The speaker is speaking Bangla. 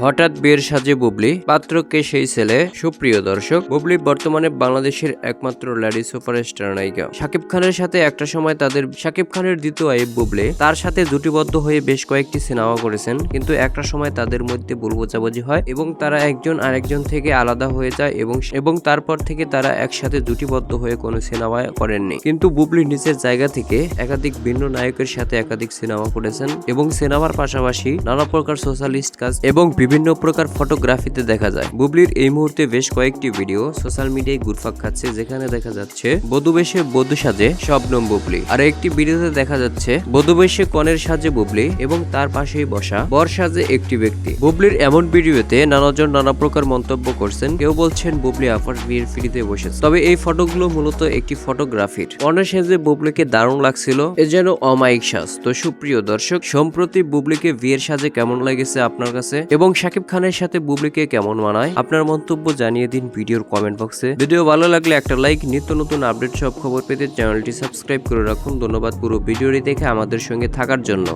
হঠাৎ বিয়ের সাজে বুবলি, পাত্রকে সেই ছেলে, সুপ্রিয় দর্শক, বুবলি বর্তমানে বাংলাদেশের একমাত্র লেডি সুপারস্টার নায়িকা। শাকিব খানের সাথে একটা সময় তাদের, শাকিব খানের দ্বিতীয় আইব বুবলি, তার সাথে জুটিবদ্ধ হয়ে বেশ কয়েকটি সিনেমা করেছেন, কিন্তু একটা সময় তাদের মধ্যে ভুল বোঝাবুঝি হয় এবং তারা একজন আরেকজন থেকে আলাদা হয়ে যায় এবং এবং তারপর থেকে তারা একসাথে জুটিবদ্ধ হয়ে কোনো সিনেমা করেননি। কিন্তু বুবলি নিজের জায়গা থেকে একাধিক ভিন্ন নায়কের সাথে একাধিক সিনেমা করেছেন এবং সিনেমার পাশাপাশি নানা প্রকার সোশ্যালিস্ট কাজ এবং বিভিন্ন প্রকার ফটোগ্রাফিতে দেখা যায়। বুবলির এই মুহূর্তে বেশ কয়েকটি ভিডিও সোশ্যাল মিডিয়ায় ঘুরপাক খাচ্ছে, যেখানে দেখা যাচ্ছে বধূ বেশে বধূ সাজে শবনম বুবলি। আর একটি ভিডিওতে দেখা যাচ্ছে বধূ বেশে কনের সাজে বুবলি এবং তার পাশেই বসা বর সাজে একটি ব্যক্তি। বুবলির এমন ভিডিওতে নানাজন নানা প্রকার মন্তব্য করছেন। কেউ বলছেন, বুবলি আফার বিয়ের ফিরিতে বসেছে। তবে এই ফটোগুলো মূলত একটি ফটোগ্রাফির কনের সাজে বুবলিকে দারুণ লাগছিল। এ যেন অমায়িক সাজ। তো সুপ্রিয় দর্শক, সম্প্রতি বুবলিকে বিয়ের সাজে কেমন লেগেছে আপনার কাছে? এবং শাকিব খানের সাথে বুবলিকে কেমন মানায়? আপনার মন্তব্য জানিয়ে দিন ভিডিওর কমেন্ট বক্সে ভিডিও ভালো লাগলে একটা লাইক নিত্য নতুন আপডেট সব খবর পেতে চ্যানেলটি সাবস্ক্রাইব করে রাখুন। ধন্যবাদ পুরো ভিডিওটি দেখে আমাদের সঙ্গে থাকার জন্য।